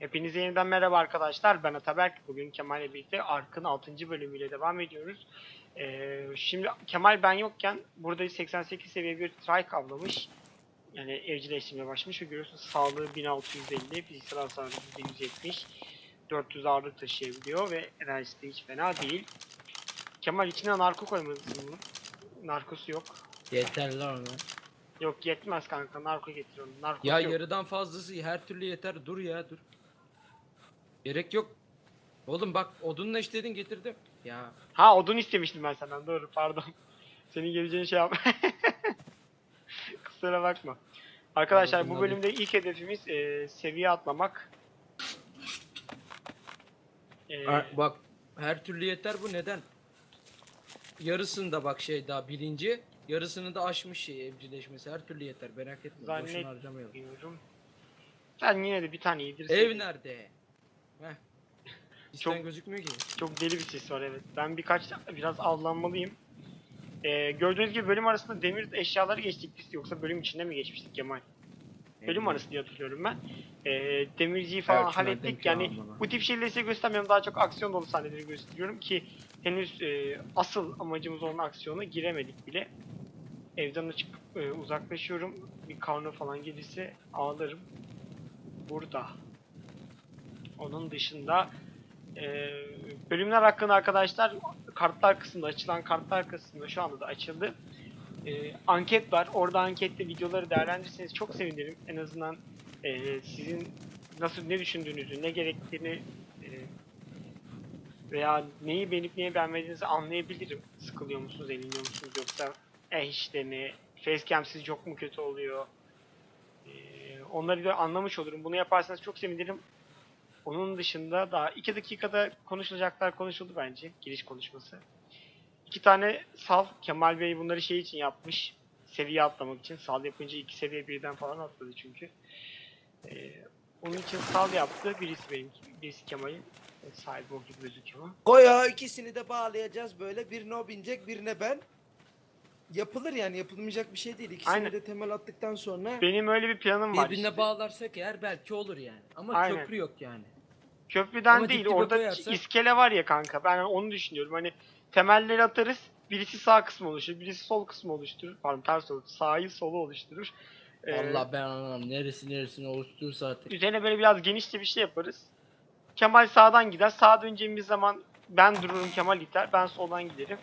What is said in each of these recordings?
Hepinize yeniden merhaba arkadaşlar. Ben Ataberk. Bugün Kemal ile birlikte Ark'ın 6. bölümüyle devam ediyoruz. Ee, şimdi Kemal ben yokken burada 88 seviye bir trike avlamış. Yani evcilleştirmeye başlamış ve görüyorsunuz sağlığı 1650, fiziksel hasarı %170, 400 ağırlık taşıyabiliyor ve enerjisi de hiç fena değil. Kemal içine narko koymalısın bunu. Narkosu yok. Yeter lan ona. Yok yetmez kanka narko getir onu. Narkosu Ya yok. yarıdan fazlası her türlü yeter. Dur ya dur. Gerek yok. Oğlum bak odunla işledin getirdim. Ya Ha odun istemiştim ben senden doğru pardon. Senin geleceğin şey yap. Kusura bakma. Arkadaşlar bu Odunla bölümde ilk hedefimiz e, seviye atlamak. E, ha, bak her türlü yeter bu neden? Yarısında bak şey daha birinci. Yarısını da aşmış şey evcilleşmesi her türlü yeter merak etme. Boşuna Zannet- harcamayalım. Sen yine de bir tane yedirsin. Ev nerede? Heh. Çok- gözükmüyor ki. Çok deli bir ses var evet. Ben birkaç biraz avlanmalıyım. E, gördüğünüz gibi bölüm arasında demir eşyaları geçtik biz yoksa bölüm içinde mi geçmiştik Kemal? Bölüm arası diye hatırlıyorum ben. E, demirciyi falan Evet, şunlardan hallettik. Yani almama. bu tip şeyleri size göstermiyorum. Daha çok aksiyon dolu sahneleri gösteriyorum ki henüz e, asıl amacımız olan aksiyona giremedik bile. Evden açık e, uzaklaşıyorum. Bir karnı falan gelirse ağlarım. Burada. Onun dışında e, bölümler hakkında arkadaşlar kartlar kısmında açılan kartlar kısmında şu anda da açıldı. E, anket var. Orada ankette videoları değerlendirirseniz çok sevinirim. En azından e, sizin nasıl ne düşündüğünüzü, ne gerektiğini e, veya neyi beğenip neyi beğenmediğinizi anlayabilirim. Sıkılıyor musunuz, eğleniyor musunuz yoksa eh işte mi, facecam'siz çok mu kötü oluyor? E, onları da anlamış olurum. Bunu yaparsanız çok sevinirim. Onun dışında daha iki dakikada konuşulacaklar konuşuldu bence. Giriş konuşması. İki tane sal. Kemal Bey bunları şey için yapmış. Seviye atlamak için. Sal yapınca iki seviye birden falan atladı çünkü. Ee, onun için sal yaptı. Birisi benim, birisi Kemal'in. O gibi gözüküyor. Koy ya ikisini de bağlayacağız böyle. Birine o binecek, birine ben. Yapılır yani yapılmayacak bir şey değil. İkisini Aynen. de temel attıktan sonra Benim öyle bir planım var. Birbirine işte. bağlarsak eğer belki olur yani. Ama Aynen. köprü yok yani. Köprüden Ama değil. dibe Orada koyarsak- iskele var ya kanka. Ben onu düşünüyorum. Hani temelleri atarız. Birisi sağ kısmı oluşturur. Birisi sol kısmı oluşturur. Pardon ters olur. Sağı solu oluşturur. Ee, Allah ben anlamam. Neresi neresini oluşturursa artık. Üzerine böyle biraz genişçe bir şey yaparız. Kemal sağdan gider. Sağa döneceğimiz zaman ben dururum Kemal iter. Ben soldan giderim.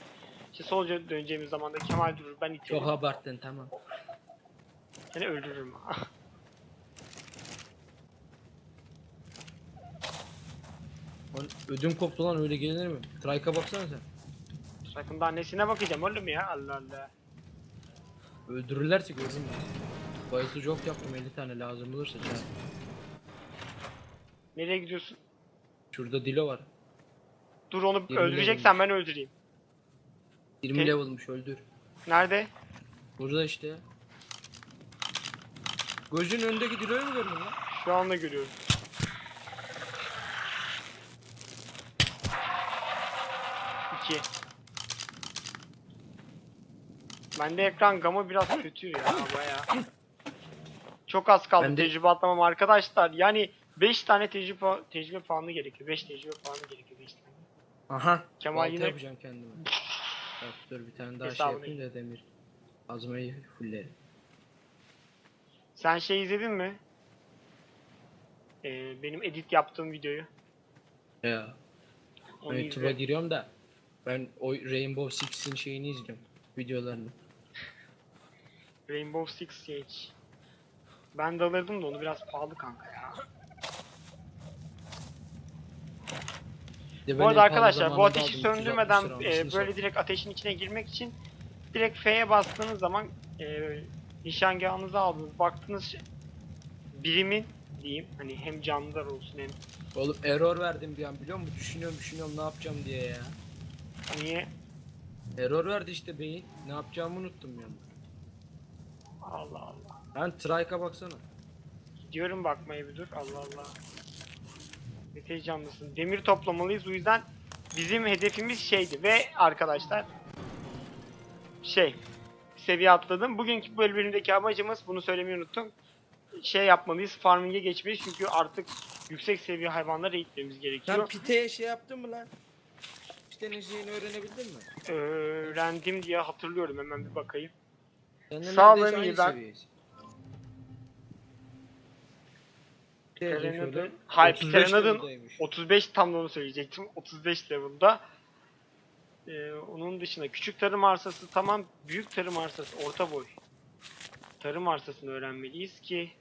İşte solca döneceğimiz zaman da Kemal durur ben iterim. Çok abarttın tamam. Seni öldürürüm. Lan Ödüm koptu lan öyle gelinir mi? Trike'a baksana sen. Sakın daha nesine bakacağım oğlum ya Allah Allah. Öldürürlerse gördün mü? Bayıltıcı ok yaptım 50 tane lazım olursa çağır. Nereye gidiyorsun? Şurada Dilo var. Dur onu Yirmi öldüreceksen ben öldüreyim. 20 Te- level'mış öldür. Nerede? Burada işte. Gözün önündeki Dilo'yu mu gördün lan? Şu anda görüyorum. İki. Bende ekran gamı biraz kötü ya baya. Çok az kaldı Bende- tecrübe atlamam arkadaşlar. Yani 5 tane tecrübe tecrübe puanı gerekiyor. 5 tecrübe puanı gerekiyor 5 tane. Aha. Kemal yine- yapacağım kendime. Bak dur bir tane daha Hesabını şey yapayım da demir. Azmayı fullerim. Sen şey izledin mi? Ee, benim edit yaptığım videoyu. Ya. Onu YouTube'a izle. giriyorum da ben o Rainbow Six'in şeyini izliyorum. Videolarını. Rainbow Six Siege. Ben de alırdım da onu biraz pahalı kanka ya. Bu arada arkadaşlar bu ateşi aldım, 360 söndürmeden e, böyle direkt ateşin içine girmek için direkt F'ye bastığınız zaman e, nişangahınızı aldınız. Baktınız birimin diyeyim hani hem canlılar olsun hem Oğlum error verdim bir an biliyor musun? Düşünüyorum düşünüyorum ne yapacağım diye ya. niye Error verdi işte beyin. Ne yapacağımı unuttum ya. Allah Allah. Ben trike'a baksana. Gidiyorum bakmaya bir dur. Allah Allah. Ne heyecanlısın. Demir toplamalıyız. O yüzden bizim hedefimiz şeydi. Ve arkadaşlar şey seviye atladım. Bugünkü bölümündeki amacımız bunu söylemeyi unuttum. şey yapmalıyız. Farming'e geçmeliyiz çünkü artık yüksek seviye hayvanlara eğitmemiz gerekiyor. Sen piteye şey yaptın mı lan? Pitenin şeyini öğrenebildin mi? Öğrendim diye hatırlıyorum hemen bir bakayım. Sağ olun, iyi ben- seviyeyiz. Şöyle. Hayır, 35 Pteranodon level'daymış. 35 tam da onu söyleyecektim. 35 level'da. Ee, onun dışında küçük tarım arsası tamam. Büyük tarım arsası orta boy. Tarım arsasını öğrenmeliyiz ki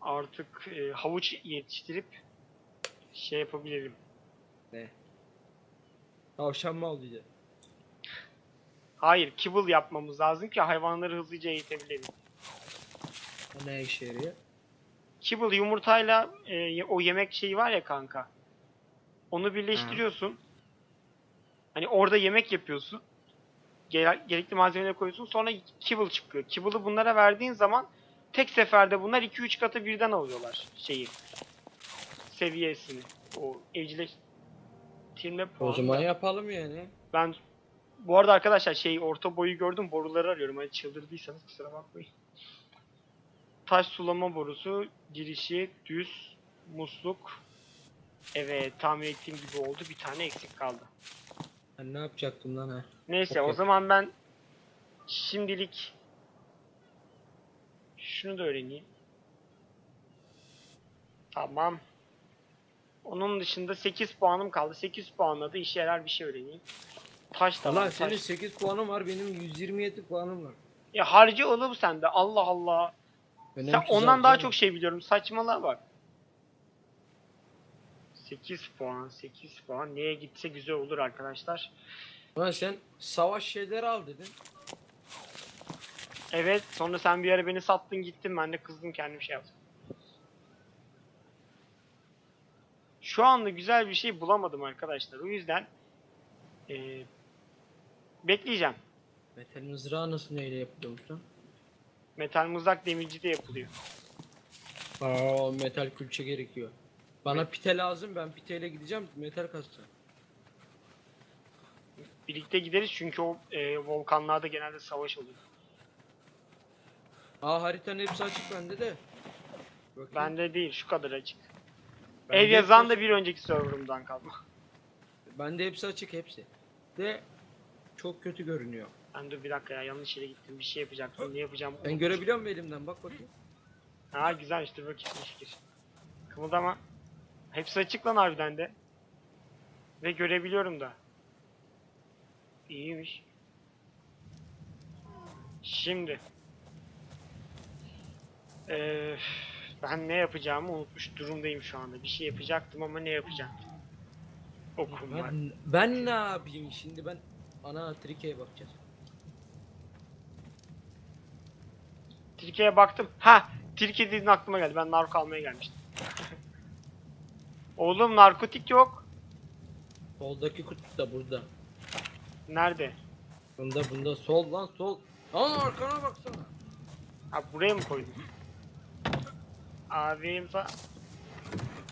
artık e, havuç yetiştirip şey yapabilelim. Tavşan mı aldı? Hayır, kibble yapmamız lazım ki hayvanları hızlıca eğitebilelim. Ne işe yarıyor? Kibble yumurtayla e, o yemek şeyi var ya kanka. Onu birleştiriyorsun. Hani orada yemek yapıyorsun. Gere- gerekli malzemeleri koyuyorsun. Sonra kibble çıkıyor. Kibble'ı bunlara verdiğin zaman tek seferde bunlar 2-3 katı birden alıyorlar şeyi. Seviyesini. O evcilleştirme O puanı. zaman yapalım yani. Ben bu arada arkadaşlar şey orta boyu gördüm boruları arıyorum. Hani çıldırdıysanız kusura bakmayın. Taş sulama borusu, girişi, düz, musluk. Evet tahmin ettiğim gibi oldu. Bir tane eksik kaldı. Ben ne yapacaktım lan ha? Neyse o Okey. zaman ben şimdilik şunu da öğreneyim. Tamam. Onun dışında 8 puanım kaldı. 8 puanla da işe yarar bir şey öğreneyim. Taş da Allah var, senin taş. 8 puanın var benim 127 puanım var. Ya harcı oğlum sende. Allah Allah. Sen Önemsiz ondan daha çok şey biliyorum. Saçmalığa bak. 8 puan, 8 puan. Neye gitse güzel olur arkadaşlar. Lan sen savaş şeyleri al dedin. Evet, sonra sen bir ara beni sattın gittin. Ben de kızdım kendim şey yaptım. Şu anda güzel bir şey bulamadım arkadaşlar. O yüzden eee, bekleyeceğim. Metal mızrağı nasıl neyle yapılıyormuş lan? Metal mızrak demirci de yapılıyor. Aa metal külçe gerekiyor. Bana pite lazım ben piteyle gideceğim metal kasacağım. Birlikte gideriz çünkü o eee, volkanlarda genelde savaş oluyor. Aa haritanın hepsi açık bende de. Bakayım. Bende değil, şu kadar açık. Bende Ev hepsi yazan açık. da bir önceki serverımdan kalma. Bende hepsi açık hepsi. De çok kötü görünüyor. Ben dur bir dakika ya yanlış yere gittim. Bir şey yapacaktım. Ne yapacağım? Ben görebiliyor muyum elimden bak bakayım. Ha güzel işte bakayım bir fikir. Kımıldama. Hepsi açık lan harbiden de. Ve görebiliyorum da. İyiymiş. Şimdi. Eee, ben ne yapacağımı unutmuş durumdayım şu anda. Bir şey yapacaktım ama ne yapacaktım? Okum var. Ben, ben ne yapayım şimdi ben ana trikeye bakacağız. Tilki'ye baktım. Ha, Tilki dediğin aklıma geldi. Ben narko almaya gelmiştim. Oğlum narkotik yok. Soldaki kutu da burada. Nerede? Bunda bunda sol lan sol. Lan arkana baksana. Ha buraya mı koydun? Abim fa...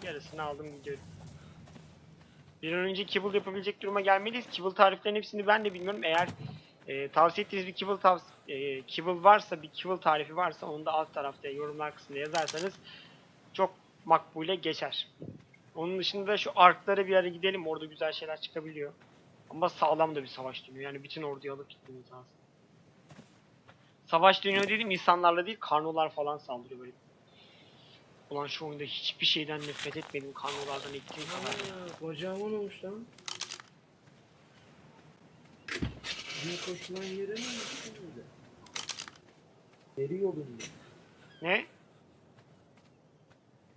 Yarısını aldım gidiyorum. Bir an önce kibble yapabilecek duruma gelmeliyiz. Kibble tariflerinin hepsini ben de bilmiyorum. Eğer e, tavsiye ettiğiniz bir kibble, tavs- e, kibble varsa, bir kibble tarifi varsa onu da alt tarafta yorumlar kısmında yazarsanız çok makbule geçer. Onun dışında şu arklara bir ara gidelim. Orada güzel şeyler çıkabiliyor. Ama sağlam da bir savaş dönüyor. Yani bütün orduyu alıp gitmemiz lazım. Savaş dönüyor dedim insanlarla değil karnolar falan saldırıyor böyle. Ulan şu oyunda hiçbir şeyden nefret etmedim karnolardan ettiğim kadar. Aa, kocaman olmuş lan. Bir koşulan yere mi? Deri yolunda. Ne?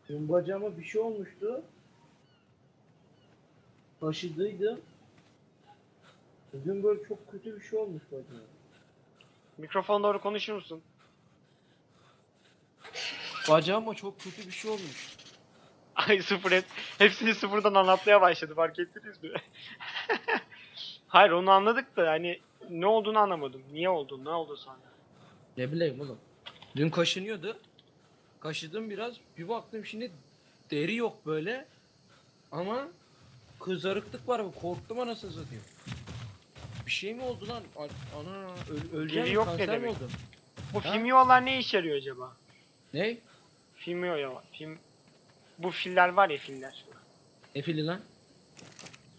Dün bacağıma bir şey olmuştu. Taşıdıydım. Bugün böyle çok kötü bir şey olmuş bacağıma. Mikrofon doğru konuşur musun? Bacağıma çok kötü bir şey olmuş. Ay sıfır et. Hepsini sıfırdan anlatmaya başladı fark ettiniz mi? Hayır onu anladık da hani ne olduğunu anlamadım. Niye oldu? Ne oldu sonra? Ne bileyim oğlum. Dün kaşınıyordu. Kaşıdım biraz. Bir baktım şimdi deri yok böyle. Ama kızarıklık var. Korktum anasını satayım. Bir şey mi oldu lan? A- Ana öl öleceğim Deri mi? yok ne Kanser mi demek? oldum? Bu Ha? fimyolar ne işe yarıyor acaba? Ne? Filmi o ya. Film... Bu filler var ya filler. Ne fili lan?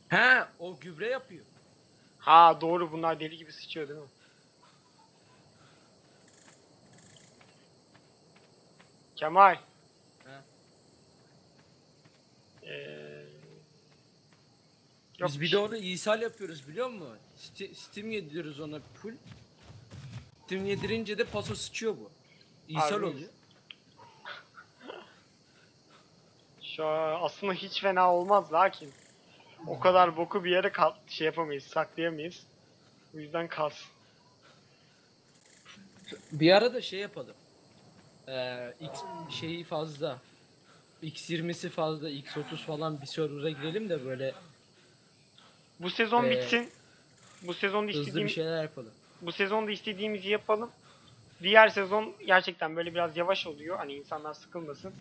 He o gübre yapıyor. Ha doğru bunlar deli gibi sıçıyor değil mi? Kemal. He. Ee... Biz bir de şey. onu ishal yapıyoruz biliyor musun? Sti- Steam yediriyoruz ona full. Steam yedirince de paso sıçıyor bu. İshal Harbi. oluyor. Şu an aslında hiç fena olmaz lakin o kadar boku bir yere kal şey yapamayız, saklayamayız. O yüzden kalsın. Bir ara da şey yapalım. Ee, X şeyi fazla. X20'si fazla, X30 falan bir server'a girelim de böyle Bu sezon Ee, bitsin. Bu sezonda hızlı bir istediğim şeyler yapalım. bu sezonda istediğimizi yapalım. Diğer sezon gerçekten böyle biraz yavaş oluyor. Hani insanlar sıkılmasın.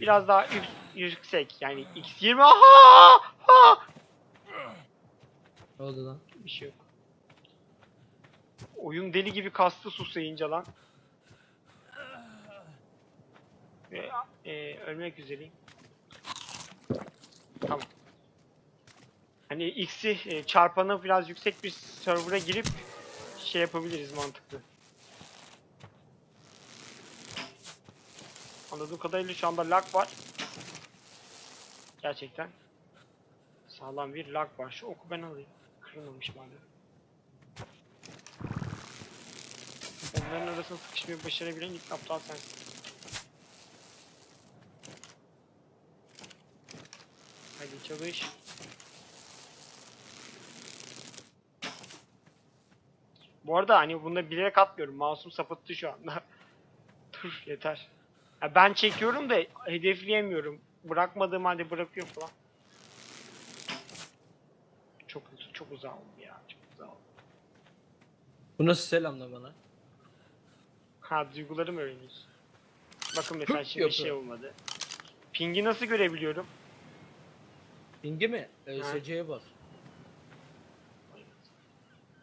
Biraz daha yük- yüksek. Yani X20 aha! Ha! Ne oldu lan? Bir şey yok. Oyun deli gibi kastı susayınca lan. Ve, e, ölmek üzereyim. Tamam. Hani X'i e, çarpanı biraz yüksek bir server'a girip şey yapabiliriz mantıklı. Anladığım kadarıyla şu anda lag var. Gerçekten. Sağlam bir lag var. Şu oku ben alayım. Kırılmamış madem. Onların arasına sıkışmayı başarabilen ilk aptal sensin. Hadi çalış. Bu arada hani bunda bilerek atmıyorum. Masum sapıttı şu anda. Dur yeter. Ya ben çekiyorum da hedefleyemiyorum. Bırakmadığım halde bırakıyor falan. Çok çok uzak oldu ya. Çok uzak oldu. Bu nasıl selamlama lan? Ha duyguları mı öğreniyorsun? Bakın mesela şimdi Yok, şey olmadı. Ping'i nasıl görebiliyorum? Pingi mi? ÖSC'ye bas.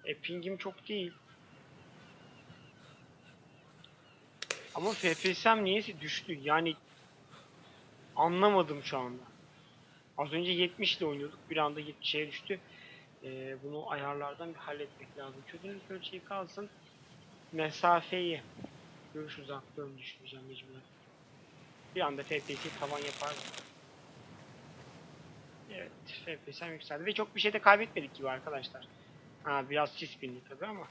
E ping'im çok değil. Ama FPS'm niyeyse düştü. Yani anlamadım şu anda. Az önce 70 ile oynuyorduk. Bir anda 70'e düştü. E, bunu ayarlardan bir halletmek lazım. Çözünürlük ölçeği kalsın. Mesafeyi görüş uzaklığını düşüreceğim mecburen. Bir anda FPS'i tavan yapar. Evet, FPS'm yükseldi ve çok bir şey de kaybetmedik gibi arkadaşlar. Ha biraz sis bindi tabi ama.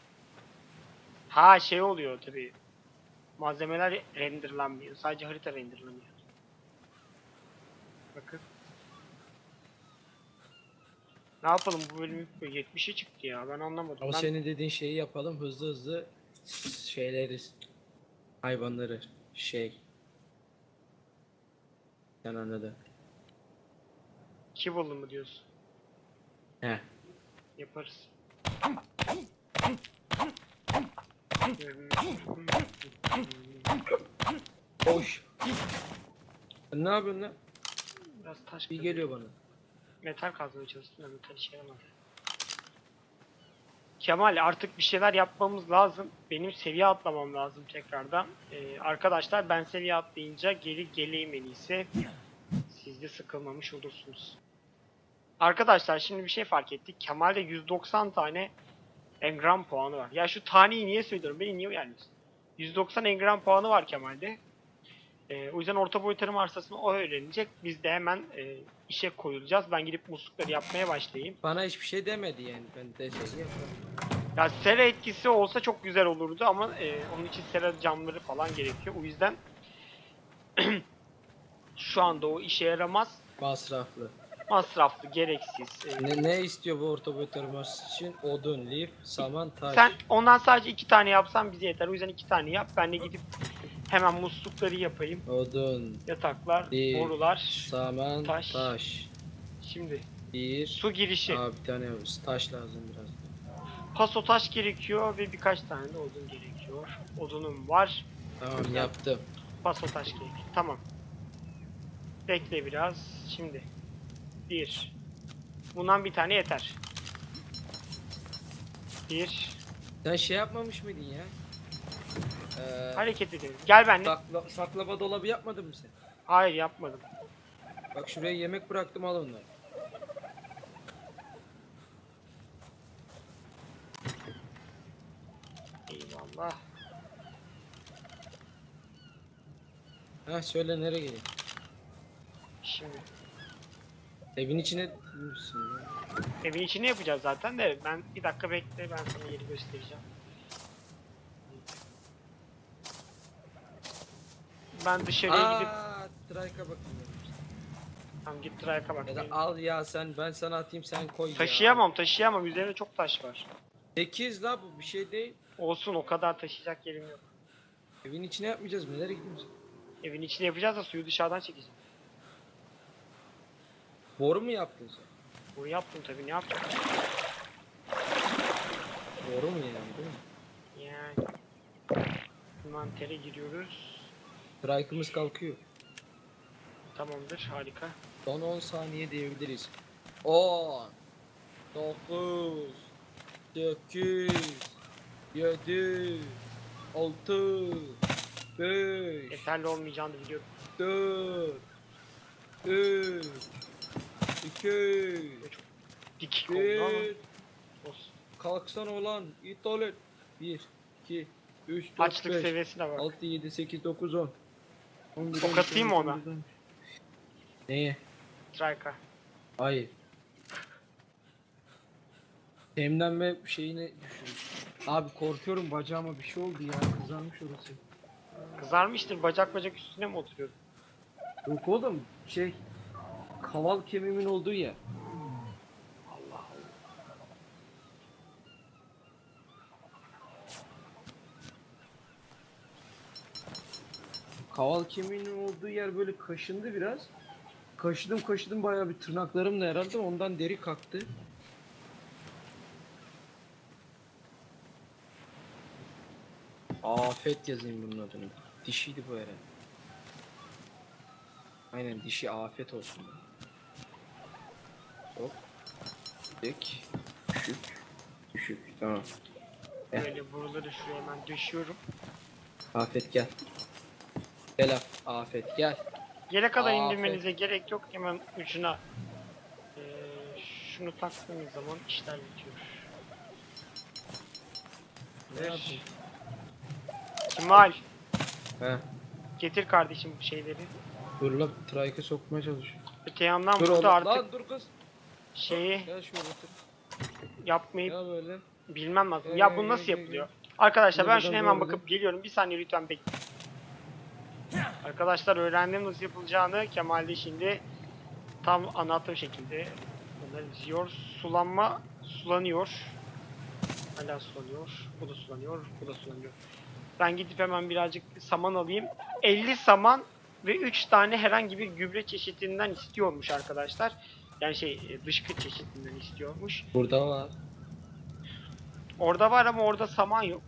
Ha şey oluyor tabi. Malzemeler renderlanmıyor. Sadece harita renderlanıyor. Bakın. Ne yapalım bu bölüm 70'e çıktı ya ben anlamadım. Ama ben... senin dediğin şeyi yapalım hızlı hızlı şeyleri hayvanları şey sen anladın. Kibble mı diyorsun? He. Yaparız. Hoş. Sen ne yapıyorsun lan? Biraz taş Bir kazı- geliyor bana. Metal kazmaya çalıştım da metal işe yaramadı. Kemal artık bir şeyler yapmamız lazım. Benim seviye atlamam lazım tekrardan. Ee, arkadaşlar ben seviye atlayınca geri geleyim en iyisi. Siz de sıkılmamış olursunuz. Arkadaşlar şimdi bir şey fark ettik. Kemal'de 190 tane engram puanı var. Ya şu taneyi niye söylüyorum? Beni niye uyarmıyorsun? 190 engram puanı var Kemal'de. Ee, o yüzden orta boy tarım arsasını o öğrenecek. Biz de hemen e, işe koyulacağız. Ben gidip muslukları yapmaya başlayayım. Bana hiçbir şey demedi yani ben de şey yaparım. Ya sera etkisi olsa çok güzel olurdu ama e, onun için sera camları falan gerekiyor. O yüzden şu anda o işe yaramaz. Masraflı. Masraflı, gereksiz. Ne, ne istiyor bu orta boy tarıması için? Odun, lif, saman, taş. sen ondan sadece iki tane yapsan bize yeter. O yüzden iki tane yap. Ben de gidip hemen muslukları yapayım. Odun, Yataklar, Bir, borular. saman, taş. taş. Şimdi Bir. su girişi. Aa bir tane yapıyoruz. Taş lazım biraz. Paso taş gerekiyor ve birkaç tane de odun gerekiyor. Odunum var. Tamam yaptım. Paso taş gerekiyor. Tamam. Bekle biraz. Şimdi. Bir. Bundan bir tane yeter. Bir. Sen şey yapmamış mıydın ya? Ee, Hareket edelim. Gel benimle. sakla, saklama dolabı yapmadın mı sen? Hayır yapmadım. Bak şuraya yemek bıraktım al onları. Eyvallah. Ha söyle nereye geleyim? Şimdi Evin içine misin ya? evin içini yapacağız zaten de ben bir dakika bekle ben sana yeri göstereceğim. Ben dışarıya gidip Aa, Trike'a bakayım. tamam git Trike'a bak. Ya da al ya sen ben sana atayım sen koy ya. Taşıyamam taşıyamam üzerinde çok taş var. 8 la bu bir şey değil. Olsun o kadar taşıyacak yerim yok. Evin içine yapmayacağız mı? Nereye gidiyoruz? Evin içini yapacağız da suyu dışarıdan çekeceğim. Boru mu yaptın sen? Bunu yaptım tabii ne yapacağım? Boru mu yani değil mi? Yani envantere giriyoruz. Trike'ımız kalkıyor. Tamamdır harika. Son 10 saniye diyebiliriz. 10 9 8 7 6 5 Yeterli olmayacağını biliyorum. 4 3 2 Dikik oldu ama 1 olsun. Kalksana ulan it ol et 1 2 3 4 Açlık 5 seviyesine bak. 6 7 8 9 10 11, Tok 12, atayım mı 13, ona? 14, 15. Neye? Strike'a. Hayır. Temden ve şeyini düşürmüş. Abi korkuyorum bacağıma bir şey oldu ya kızarmış orası. Kızarmıştır bacak bacak üstüne mi oturuyor? Yok oğlum şey kaval kemiğimin olduğu yer. Allah Allah. Kaval kemiğinin olduğu yer böyle kaşındı biraz. Kaşıdım kaşıdım bayağı bir tırnaklarım da herhalde ondan deri kalktı. Afet yazayım bunun adını. Dişiydi bu herhalde. Aynen dişi afet olsun. Hop. Dik. Düşük. Düşük. Tamam. Heh. Böyle buraları şuraya hemen düşüyorum. Afet gel. Gel af- afet gel. Yere kadar Afet. indirmenize gerek yok. Hemen ucuna eee, şunu taktığınız zaman işler bitiyor. Ne Ver. Kemal He. getir kardeşim bu şeyleri. Dur la trike'e sokmaya çalışıyor. Öte yandan Dur oğlum. burada artık Lan dur kız. Şeyi Gel şöyle otur. yapmayı Ya böyle. bilmem lazım. Gel, Ya gel, bu gel, nasıl gel, yapılıyor? Arkadaşlar ben şuna buradan hemen doğru bakıp geliyorum. Bir saniye lütfen bekleyin. Arkadaşlar öğrendim nasıl yapılacağını. Kemal de şimdi tam anlattığım şekilde bunları diziyor. Sulanma sulanıyor. Hala sulanıyor. Bu da sulanıyor. Bu da sulanıyor. Ben gidip hemen birazcık saman alayım. 50 saman ve 3 tane herhangi bir gübre çeşidinden istiyormuş arkadaşlar. Yani şey dışkı çeşidinden istiyormuş. Burada var. Orada var ama orada saman yok.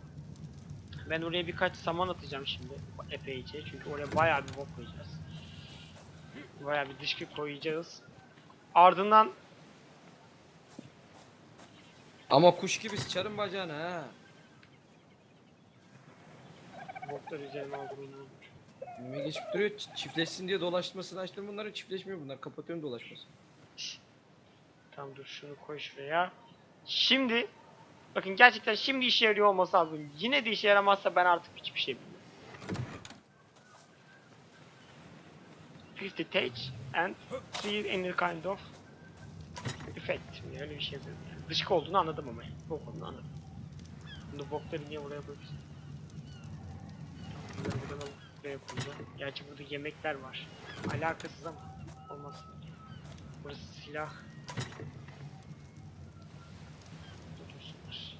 Ben oraya birkaç saman atacağım şimdi epeyce çünkü oraya bayağı bir bok koyacağız. Bayağı bir dışkı koyacağız. Ardından Ama kuş gibi sıçarım bacağına ha. boklar üzerine aldırmayın. Önüme geçip duruyor. Çiftleşsin diye dolaşmasını açtım bunları çiftleşmiyor bunlar. Kapatıyorum dolaşmasını. Tamam dur şunu koy şuraya. Şimdi bakın gerçekten şimdi işe yarıyor olması lazım. Yine de işe yaramazsa ben artık hiçbir şey bilmiyorum. 50 touch and see any kind of effect. Yani öyle bir şey yapıyorum. Dışkı olduğunu anladım ama. Bok olduğunu anladım. Bunu bokları niye buraya koyuyorsun? Bunları buradan alıp buraya koyacağım. Gerçi burada yemekler var. Alakasız ama olmaz. Burası silah. Dursunlar.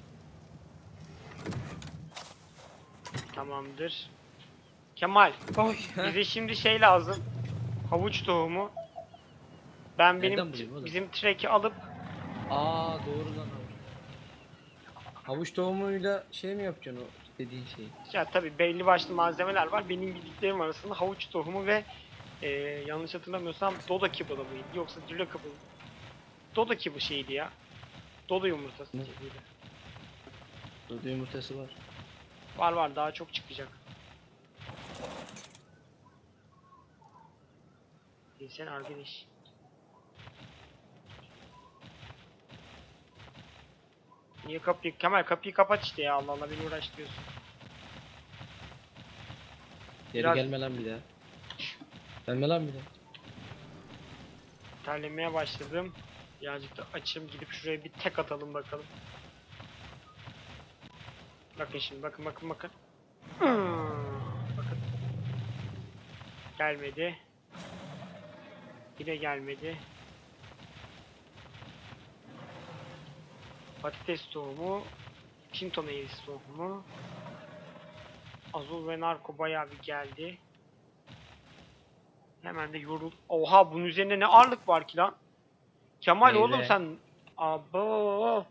Tamamdır. Kemal, Ay. bize şimdi şey lazım. Havuç tohumu. Ben Nereden benim bulayım oğlum? bizim treki alıp Aa doğru lan havuç. Havuç tohumuyla şey mi yapacaksın o dediğin şeyi? ya tabii belli başlı malzemeler var. Benim bildiklerim arasında havuç tohumu ve e, yanlış hatırlamıyorsam Dodo kibble mıydı yoksa Dilo kibble. Dodo kibble şeydi ya. Dodo yumurtası Ne? gibiydi. Dodo yumurtası var. Var var daha çok çıkacak. Sen arkadaş. Niye kapıyı Kemal kapıyı kapat işte ya Allah Allah beni uğraştırıyorsun. Geri Biraz- gelme lan bir daha. Gelme lan bir daha. Terlemeye başladım. Birazcık da açım gidip şuraya bir tek atalım bakalım. Bakın şimdi bakın bakın bakın. Hmm, Bakın. Gelmedi. Bir de gelmedi. Patates tohumu. Pinto meyvesi tohumu. Azul ve narko bayağı bir geldi. Hemen de yorul. Oha bunun üzerinde ne ağırlık var ki lan? Kemal oğlum Meyve. sen. Abo.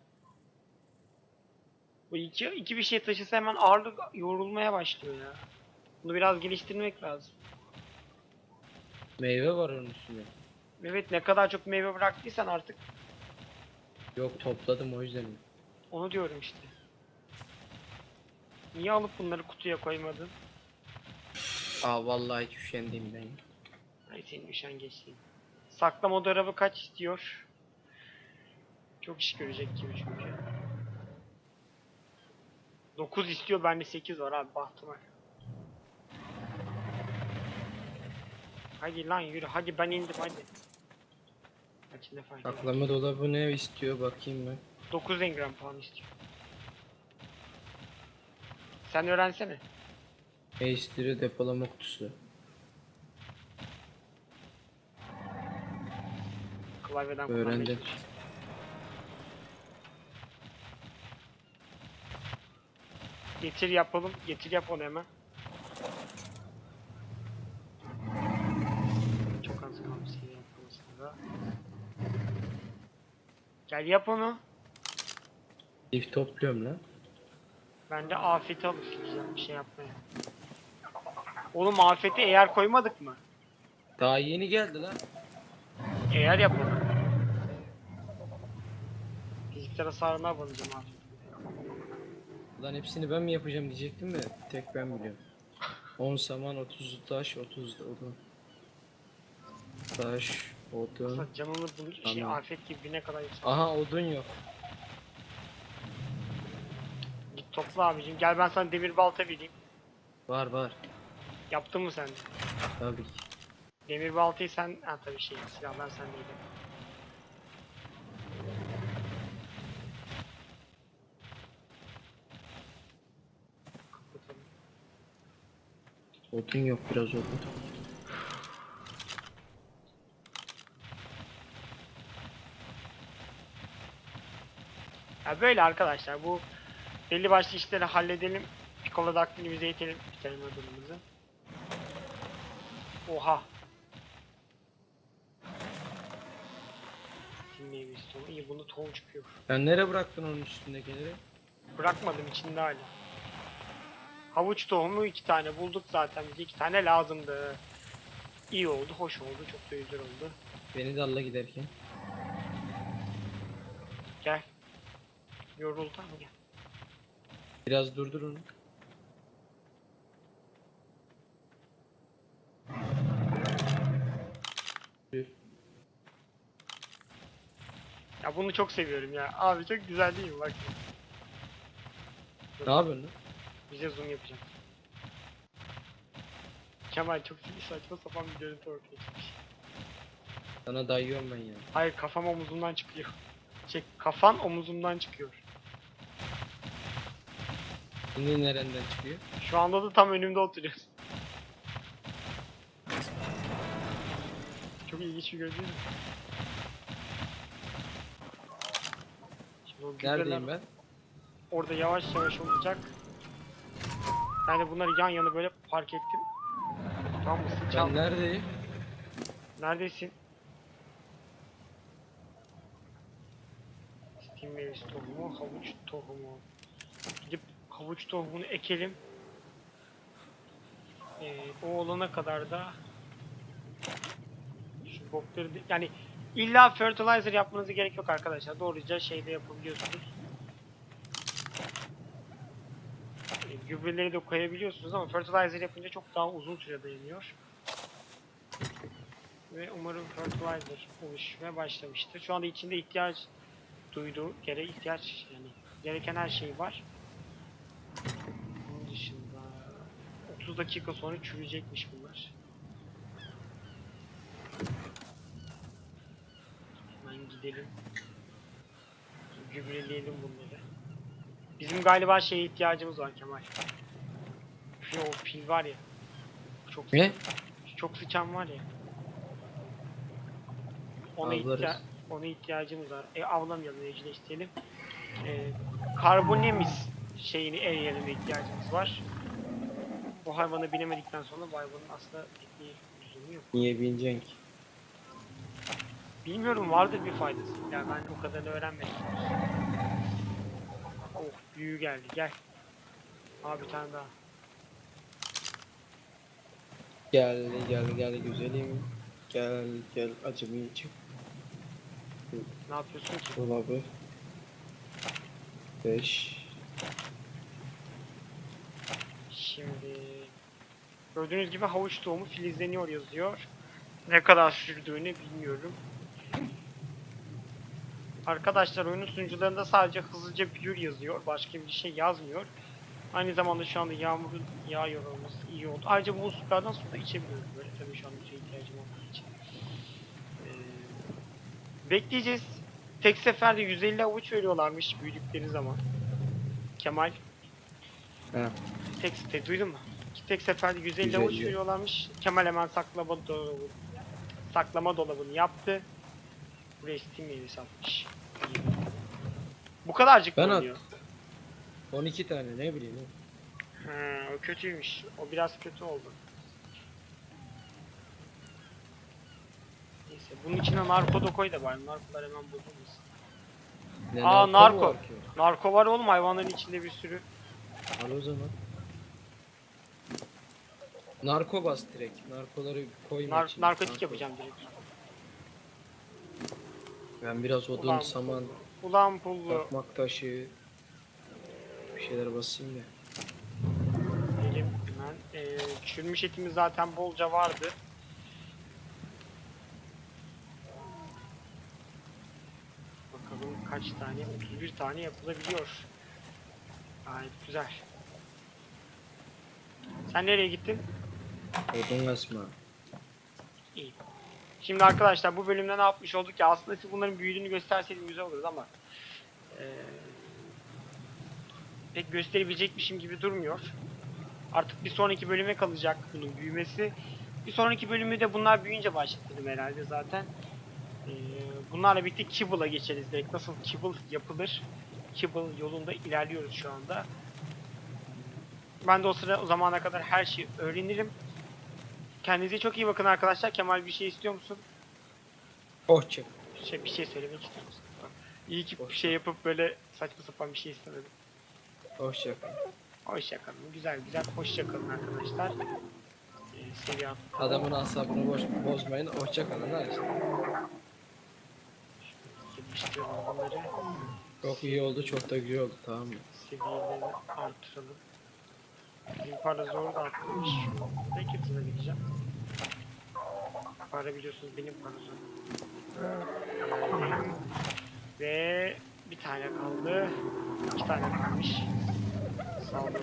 Bu iki, iki bir şey taşısa hemen ağırlık yorulmaya başlıyor ya. Bunu biraz geliştirmek lazım. Meyve var onun üstünde. Evet ne kadar çok meyve bıraktıysan artık Yok topladım o yüzden. onu diyorum işte. Niye alıp bunları kutuya koymadın? Aa vallahi hiç ya. Ay senin üşen geçtiğin. Saklama dolabı kaç istiyor? Çok iş görecek gibi çünkü. 9 istiyor bende 8 var abi bahtıma. Hadi lan yürü hadi ben indim hadi. Kaç defa indim? Saklama dolabı ne istiyor bakayım ben. 9 engram puan istiyor. Sen öğrensene. Ne istiyor depolama kutusu. Klavyeden Öğrendim. Getir yapalım. Getir yap onu hemen. Çok az kalmış senin yapmasında. da. Gel yap onu. Lif topluyorum lan. Ben de afeti gideceğim bir şey yapmaya. Oğlum afeti eğer koymadık mı? Daha yeni geldi lan. Eğer yapalım. Fiziksel hasarına abanacağım abi. Lan hepsini ben mi yapacağım diyecektim de tek ben biliyorum. 10 saman 30 taş 30 odun. Taş odun. Aslında canını bunu şey Anladım. afet gibi ne kadar yüksek. Aha odun yok. Git topla abicim. Gel ben sana demir balta vereyim. Var var. Yaptın mı sen? Tabii ki. Demir baltayı sen... Ha tabii şey silahlar sendeydi. Kapatalım. Odun yok biraz odun. Ya böyle arkadaşlar bu belli başlı işleri halledelim. Piccolo daktini bize itelim. Bitirelim ödülümüzü. Oha. Dinleyebiliriz. İyi bunu tohum çıkıyor. Sen nereye bıraktın onun üstündekileri? Bırakmadım içinde hala. Havuç tohumu iki tane bulduk zaten bize iki tane lazımdı. İyi oldu, hoş oldu, çok da güzel oldu. Beni de alla giderken. Gel. Yoruldu ama gel. Biraz durdur onu. Dur. Ya bunu çok seviyorum ya. Abi çok güzel değil mi bak. Ne yapıyorsun lan? Bize zoom yapacağım. Kemal çok saçma sapan bir görüntü ortaya çıkmış. Sana dayıyorum ben ya. Hayır kafam omuzumdan çıkıyor. Şey kafan omuzumdan çıkıyor. Şimdi nereden çıkıyor? Şu anda da tam önümde oturuyorsun. Çok ilginç bir görüntü değil mi? Şimdi o Neredeyim ben? Orada yavaş yavaş olacak. Ben de bunları yan yana böyle park ettim. Tam mısın? Çal. Ben neredeyim? Neredesin? Steam meyvesi tohumu, havuç tohumu. Gidip havuç tohumunu ekelim. Ee, o olana kadar da şu bokları yani illa fertilizer yapmanıza gerek yok arkadaşlar. Doğruca şeyde yapabiliyorsunuz. Ee, gübreleri de koyabiliyorsunuz ama fertilizer yapınca çok daha uzun süre dayanıyor. Ve umarım fertilizer oluşmaya başlamıştır. Şu anda içinde ihtiyaç duyduğu gere ihtiyaç yani gereken her şey var. Bunun dışında 30 dakika sonra çürüyecekmiş bunlar. Hemen gidelim. Gübreleyelim bunları. Bizim galiba şeye ihtiyacımız var Kemal. Şu o pil var ya. Çok Ne? çok sıçan var ya. Ona, Avlarız. ihtiya ona ihtiyacımız var. E avlamayalım, evcilleştirelim. E, karbonemis şeyini el yerine ihtiyacımız var. O hayvana binemedikten sonra bu hayvanın aslında bir lüzumu yok. Niye bineceksin ki? Bilmiyorum vardır bir faydası. Ya ben o kadarını öğrenmedim. Büyü geldi gel. Abi bir tane daha. Gel gel gel güzelim. Gel gel acımayacak. Ne yapıyorsun ki? Dolabı. 5. Şimdi gördüğünüz gibi havuç tohumu filizleniyor yazıyor. Ne kadar sürdüğünü bilmiyorum. Arkadaşlar oyunun sunucularında sadece hızlıca büyür yazıyor. Başka bir şey yazmıyor. Aynı zamanda şu anda yağmurun yağıyor olması iyi oldu. Ayrıca bu sulardan su da içebiliyoruz böyle tabii şu an bir şeye ihtiyacım olmadığı için. Ee, bekleyeceğiz. Tek seferde 150 avuç veriyorlarmış büyüdükleri zaman. Kemal. He. Tek site duydun mu? Tek seferde 150 avuç 150. veriyorlarmış. Kemal hemen saklama dolabı, saklama dolabını yaptı. Buraya Steam yeri satmış. Bu kadarcık Ben mı at- oynuyor? 12 tane ne bileyim. Ha, o kötüymüş. O biraz kötü oldu. Neyse bunun içine narko da koy da bari. Narkolar hemen bozulmasın. Ne Aa, narko narko. var? Narko var oğlum hayvanların içinde bir sürü. Al o zaman. Narko bas direkt. Narkoları koyma Nar- içine. narkotik Narko. yapacağım direkt. Ben biraz odun, Ulan saman, Ulan pullu. yakmak taşı bir şeyler basayım da. Elim hemen. Ee, çürümüş etimiz zaten bolca vardı. Bakalım kaç tane? 31 tane yapılabiliyor. Gayet güzel. Sen nereye gittin? Odun kasma. İyi. Şimdi arkadaşlar bu bölümde ne yapmış olduk ya aslında siz bunların büyüdüğünü gösterseydim güzel olurdu ama eee, pek gösterebilecekmişim gibi durmuyor. Artık bir sonraki bölüme kalacak bunun büyümesi. Bir sonraki bölümü de bunlar büyüyünce başlatırım herhalde zaten. Eee, bunlarla birlikte Kibble'a geçeriz direkt. Nasıl Kibble yapılır? Kibble yolunda ilerliyoruz şu anda. Ben de o sıra o zamana kadar her şeyi öğrenirim. Kendinize çok iyi bakın arkadaşlar. Kemal bir şey istiyor musun? Hoşça. Şey, bir şey söylemek istiyor musun? İyi ki bir şey yapıp böyle saçma sapan bir şey istemedim. Hoşça kal. Hoşçakalın. Güzel güzel hoşçakalın arkadaşlar. Ee, seviye. Adamın asabını boş, bozmayın. Hoşça kalın ha işte. Geliştirelim bunları. Çok iyi oldu, çok da güzel oldu tamam mı? Seviyelerini artıralım. Para zor da. Peki hızına gideceğim. Para biliyorsunuz benim para zor. Ve bir tane kaldı. İki tane kalmış. Sağ olun.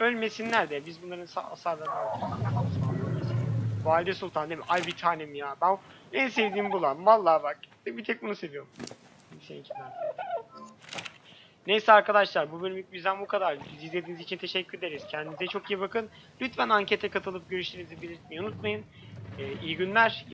Ölmesinler de biz bunların sa- hasarlarını artıralım. Valide Sultan değil mi? Ay bir tanem ya. Ben en sevdiğim bu lan. Vallahi bak. Bir tek bunu seviyorum. Seninki zaten. Neyse arkadaşlar bu bölümlük bizden bu kadar. Bizi izlediğiniz için teşekkür ederiz. Kendinize çok iyi bakın. Lütfen ankete katılıp görüşlerinizi belirtmeyi unutmayın. Ee, iyi günler.